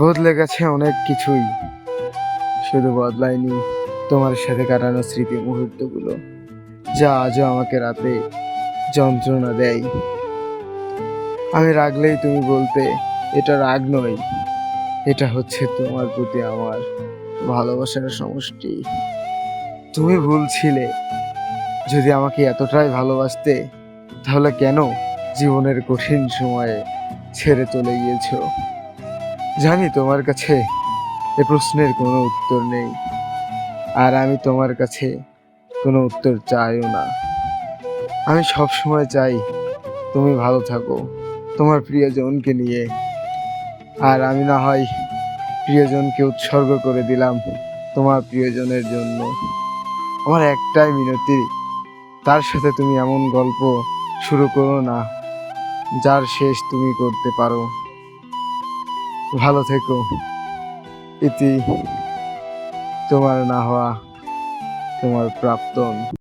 বদলে গেছে অনেক কিছুই। শুধু বদলায়নি তোমার সাথে কাটানো স্মৃতি মুহূর্তগুলো, যা আজও আমাকে রাতে যন্ত্রণা দেয়। আমি রাগলেই তুমি বলতে, এটা রাগ নয়, এটা হচ্ছে তোমার প্রতি আমার ভালোবাসার সমষ্টি। তুমি ভুল ছিলে যদি আমাকে এতটাই ভালোবাসতে, তাহলে কেন জীবনের কঠিন সময়ে ছেড়ে চলে গিয়েছো? জানি তোমার কাছে এ প্রশ্নের কোনো উত্তর নেই, আর আমি তোমার কাছে কোনো উত্তর চাইও না। আমি সব সময় চাই তুমি ভালো থাকো, তোমার প্রিয়জনকে নিয়ে। আর আমি না হয় প্রিয়জনকে উৎসর্গ করে দিলাম তোমার প্রিয়জনের জন্য। আমার একটাই মিনতি, তার সাথে তুমি এমন গল্প শুরু করো না, যার শেষ তুমি করতে পারো। ভালো থেকো। ইতি তোমার না হওয়া তোমার প্রাপ্তন।